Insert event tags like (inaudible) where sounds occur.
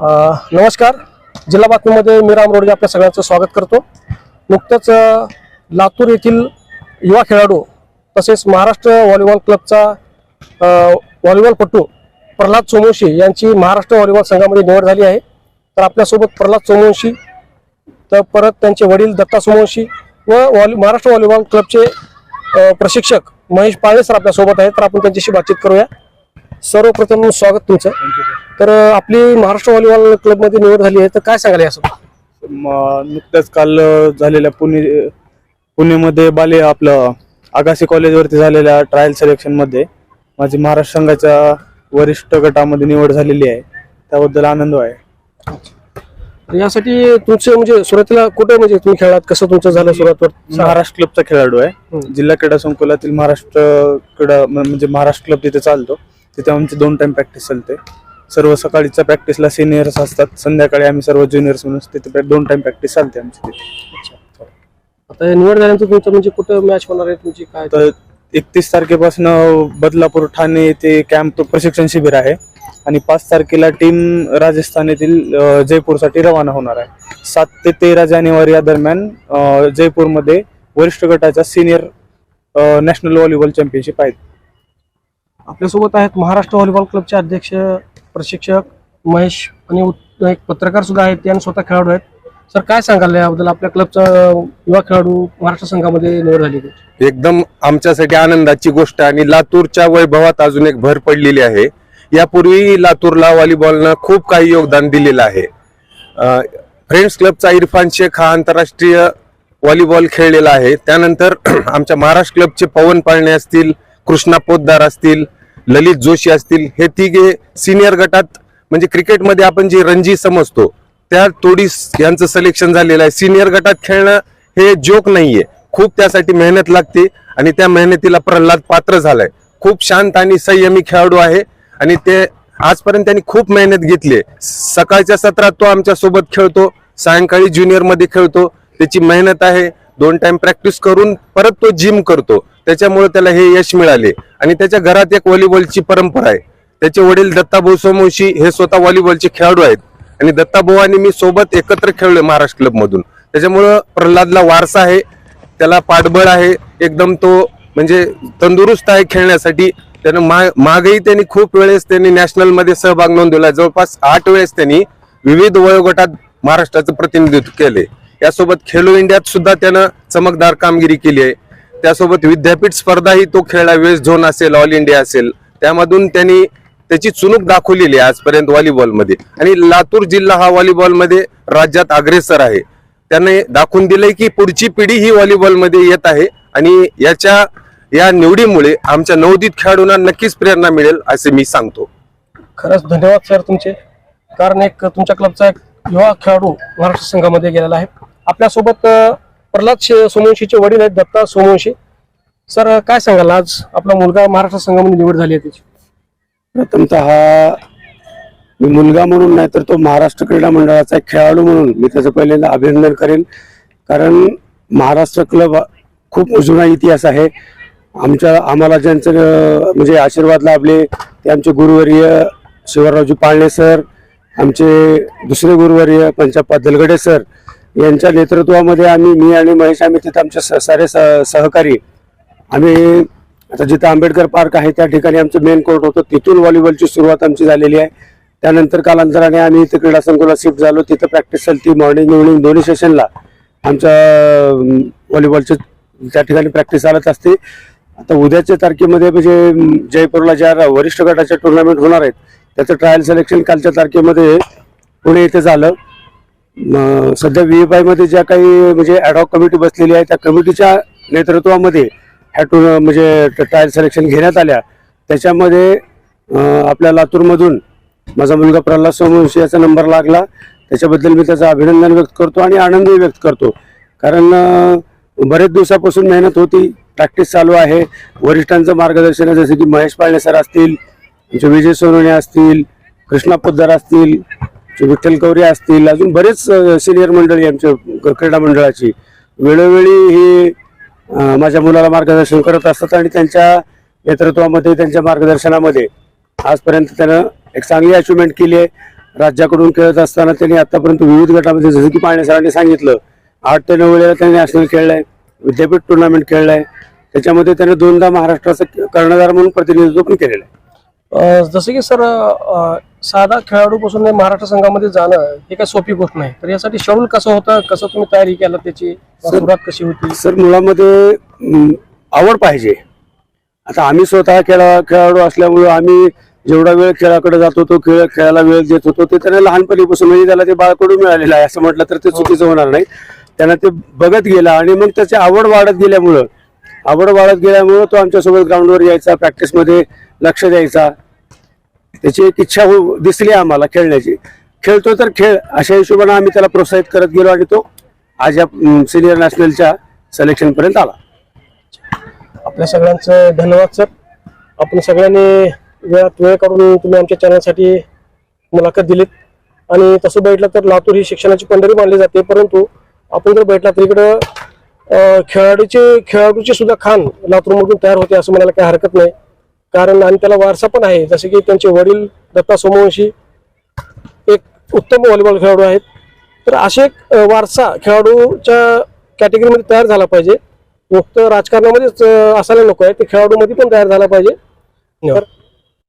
नमस्कार. जिल्हा बातमीमध्ये मी राम रोडगे आपल्या सगळ्यांचं स्वागत करतो. नुकतंच लातूर येथील युवा खेळाडू तसेच महाराष्ट्र व्हॉलीबॉल क्लबचा व्हॉलीबॉलपटू प्रल्हाद सोमवंशी यांची महाराष्ट्र व्हॉलीबॉल संघामध्ये निवड झाली आहे. तर आपल्यासोबत प्रल्हाद सोमवंशी तर परत त्यांचे वडील दत्ता सोमवंशी व वॉली महाराष्ट्र व्हॉलीबॉल क्लबचे प्रशिक्षक महेश पाळे सर आपल्यासोबत आहेत. तर आपण त्यांच्याशी बातचीत करूया. सर्वप्रथम स्वागत तुमचं. तर आपली महाराष्ट्र व्हॉलीबॉल क्लबमध्ये निवड झाली आहे तर काय सांगाल म- नुकत्याच काल झालेल्या पुणे पुणेमध्ये बाले आपलं आगासी कॉलेजवरती झालेल्या ट्रायल सिलेक्शनमध्ये माझी महाराष्ट्र संघाच्या वरिष्ठ गटामध्ये निवड झालेली आहे. त्याबद्दल आनंद आहे. यासाठी तुमचे म्हणजे सुरुवातीला कुठे म्हणजे तुम्ही खेळात कसं तुमचं झालं सुरुवातवर? महाराष्ट्र क्लबचा खेळाडू आहे. जिल्हा क्रीडा संकुलातील महाराष्ट्र क्रीडा म्हणजे महाराष्ट्र क्लब तिथे चालतो. तिथे आमची दोन टाइम प्रॅक्टिस चालते. सर्व सकाळीच्या प्रॅक्टिसला सिनियर्स असतात. संध्याकाळी आम्ही सर्व ज्युनियर्स म्हणून तिथे दोन टाइम प्रॅक्टिस चालते आमची तिथे. आता निवड झाल्यानंतर तुमचं म्हणजे कुठं मॅच होणार आहे? तुमची काय तर एकतीस तारखेपासून बदलापूर ठाणे येथे कॅम्प प्रशिक्षण शिबिर आहे. आणि पाच तारखेला टीम राजस्थान येथील अ, जयपूरसाठी रवाना होणार आहे. सात ते तेरा जानेवारी या दरम्यान अ, जयपूरमध्ये वरिष्ठ गटाच्या सिनियर नॅशनल व्हॉलीबॉल चॅम्पियनशिप आहेत. आपल्यासोबत आहेत महाराष्ट्र व्हॉलीबॉल क्लबचे अध्यक्ष प्रशिक्षक महेश आणि एक पत्रकार सुद्धा आहेत ते आणि स्वतः खेळाडू आहेत. सर काय सांगाल याबद्दल? आपल्या क्लबचा युवा खेळाडू महाराष्ट्र संघामध्ये निवड झाली एकदम आमच्यासाठी आनंदाची गोष्ट आणि लातूरच्या वैभवात अजून एक भर पडलेली आहे. यापूर्वी लातूरला व्हॉलीबॉलनं खूप काही योगदान दिलेलं आहे. फ्रेंड्स क्लबचा इरफान शेख हा आंतरराष्ट्रीय व्हॉलीबॉल खेळलेला आहे. त्यानंतर (clears throat) आमच्या महाराष्ट्र क्लबचे पवन पाळणे असतील कृष्णा पोतदार असतील ललित जोशी असतील हे तिघे सिनियर गटात म्हणजे क्रिकेटमध्ये आपण जे रणजी समजतो त्या तोडीस यांचं सिलेक्शन झालेलं आहे. सिनियर गटात खेळणं हे जोक नाहीये. खूप त्यासाठी मेहनत लागते आणि त्या मेहनतीला प्रल्हाद पात्र झालाय. खूप शांत आणि संयमी खेळाडू आहे आणि ते आजपर्यंत त्यांनी खूप मेहनत घेतली सकाळच्या सत्रात तो आमच्यासोबत खेळतो सायंकाळी ज्युनियरमध्ये खेळतो. त्याची मेहनत आहे दोन टाइम प्रॅक्टिस करून परत तो जिम करतो. त्याच्यामुळे त्याला हे यश मिळाले. आणि त्याच्या घरात एक व्हॉलीबॉलची परंपरा आहे. त्याचे वडील दत्ताभाऊ सोमवंशी हे स्वतः व्हॉलीबॉलचे खेळाडू आहेत. आणि दत्ताभाऊ आणि मी सोबत एकत्र खेळलोय महाराष्ट्र क्लब मधून. त्याच्यामुळं प्रल्हादला वारसा आहे. त्याला पाठबळ आहे. एकदम तो म्हणजे तंदुरुस्त आहे खेळण्यासाठी. त्यानं मा- मागेही त्यांनी खूप वेळेस त्यांनी नॅशनलमध्ये सहभाग नोंदवला जवळपास आठ वेळेस त्यांनी विविध वयोगटात महाराष्ट्राचं प्रतिनिधित्व केले. यासोबत खेलो इंडियात सुद्धा त्यानं चमकदार कामगिरी केली आहे. त्यासोबत विद्यापीठ स्पर्धाही तो खेळला वेस्ट झोन असेल ऑल इंडिया असेल त्यामधून त्यांनी त्याची चुणूक दाखवलेली आहे आजपर्यंत व्हॉलीबॉलमध्ये. आणि लातूर जिल्हा हा व्हॉलीबॉलमध्ये राज्यात अग्रेसर आहे. त्याने दाखवून दिलंय की पुढची पिढी ही व्हॉलीबॉलमध्ये येत आहे आणि याच्या या निवडीमुळे आमच्या नवोदित खेळाडूंना नक्कीच प्रेरणा मिळेल असे मी सांगतो. खरंच धन्यवाद सर तुमचे. कारण एक तुमच्या क्लबचा एक युवा खेळाडू महाराष्ट्र संघामध्ये गेलेला आहे. आपल्यासोबत प्रल्हाद शे- सोमवंशीचे वडील आहेत दत्ता सोमवंशी. सर काय सांगाल? आज आपला मुलगा महाराष्ट्र संघामध्ये निवड झाली आहे त्याची. प्रथमतः हा मी मुलगा म्हणून नाही तर तो महाराष्ट्र क्रीडा मंडळाचा एक खेळाडू म्हणून मी त्याचं पहिल्यांदा अभिनंदन करेन. कारण महाराष्ट्र क्लब खूप जुना इतिहास आहे. आमच्या आम्हाला ज्यांचं म्हणजे आशीर्वाद लाभले ते आमचे गुरुवर्य शिवरावजी पाळणे सर आमचे दुसरे गुरुवर्य पंचाप्पा दलगडे सर यांच्या नेतृत्वामध्ये आम्ही मी आणि महेश आम्ही तिथं आमचे स- सारे स- सहकारी. आम्ही आता जिथं आंबेडकर पार्क आहे त्या ठिकाणी आमचं मेन कोर्ट होतं. तिथून व्हॉलीबॉलची सुरुवात आमची झालेली आहे. त्यानंतर कालांतराने आम्ही इथं क्रीडा संकुलात शिफ्ट झालो. तिथं प्रॅक्टिस चालती मॉर्निंग इव्हनिंग दोन्ही सेशनला आमच्या अं, व्हॉलीबॉलचे त्या ठिकाणी प्रॅक्टिस चालत असते. आता उद्याच्या तारखेमध्ये म्हणजे जयपूरला ज्या वरिष्ठ गटाच्या टुर्नामेंट होणार आहेत त्याचं ट्रायल सिलेक्शन कालच्या तारखेमध्ये पुणे इथे झालं. सध्या व्ही एफमध्ये ज्या काही म्हणजे ॲडॉक कमिटी बसलेली आहे त्या कमिटीच्या नेतृत्वामध्ये ह्या म्हणजे टायर सिलेक्शन घेण्यात आल्या. त्याच्यामध्ये आपल्या लातूरमधून माझा मुलगा प्रल्हाद सोमवंशी याचा नंबर लागला. त्याच्याबद्दल मी त्याचं अभिनंदन व्यक्त करतो आणि आनंदही व्यक्त करतो. कारण बरेच दिवसापासून मेहनत होती प्रॅक्टिस चालू आहे. वरिष्ठांचं मार्गदर्शन आहे जसे की महेश पाळणे सर असतील विजय सोनवणे असतील कृष्णा पोद्दार असतील विठ्ठल कवरे असतील अजून बरेच सिनियर मंडळी आमच्या क्रीडा मंडळाची. वेळोवेळी ही माझ्या मुलाला मार्गदर्शन करत असतात आणि त्यांच्या नेतृत्वामध्ये त्यांच्या मार्गदर्शनामध्ये आजपर्यंत त्यानं एक चांगली अचिव्हमेंट केली आहे. राज्याकडून खेळत असताना त्यांनी आतापर्यंत विविध गटामध्ये जसं की पाणी सरांनी सांगितलं आठ ते नऊ वेळेला त्यांनी नॅशनल खेळलं आहे विद्यापीठ टुर्नामेंट खेळलाय. त्याच्यामध्ये त्याने दोनदा महाराष्ट्राचं कर्णधार म्हणून प्रतिनिधित्व पण केलेलं आहे. जसं की सर साधा खेळाडूपासून हे महाराष्ट्र संघामध्ये जाणं हे काही सोपी गोष्ट नाही. तर यासाठी शेड्यूल कसं होतं? कसं तुम्ही तयारी केलं त्याची सुरुवात कशी होती? सर मुलामध्ये आवड पाहिजे. आता आम्ही स्वतः खेळा खेळाडू असल्यामुळं आम्ही जेवढा वेळ खेळाकडे जातो तो खेळ खेळायला वेळ देत होतो ते त्याने लहानपणीपासून म्हणजे त्याला ते बाळकडून मिळालेलं आहे. असं म्हटलं तर ते चुकीचं होणार नाही. त्यानं ते बघत गेला आणि मग त्याची आवड वाढत गेल्यामुळं आवड वाढत गेल्यामुळं तो आमच्यासोबत ग्राउंडवर यायचा प्रॅक्टिसमध्ये लक्ष द्यायचा. त्याची एक इच्छा हो- दिसली आम्हाला खेळण्याची. खेळतो तर खेळ अशा हिशोबाने आम्ही त्याला प्रोत्साहित करत गेलो आणि तो आज या सिनियर नॅशनलच्या सिलेक्शन पर्यंत आला. आपल्या सगळ्यांचं धन्यवाद सर आपण सगळ्यांनी वेळात वेळ काढून तुम्ही आमच्या चॅनलसाठी मुलाखत दिलीत. आणि तसं भेटलं तर लातूर ही शिक्षणाची पंढरी मानली जाते परंतु आपण जर भेटला तर इकडं खेळाडूचे खेळाडूची सुद्धा खान लातूरमधून तयार होते असं म्हणायला काही हरकत नाही. कारण आणि त्याला वारसा पण आहे. जसे की त्यांचे वडील दत्ता सोमवंशी एक उत्तम व्हॉलीबॉल खेळाडू आहेत. तर असे एक वारसा खेळाडूच्या कॅटेगरीमध्ये तयार झाला पाहिजे. मुक्त राजकारणामध्येच असायला नको आहे. ते खेळाडूमध्ये पण तयार झाला पाहिजे.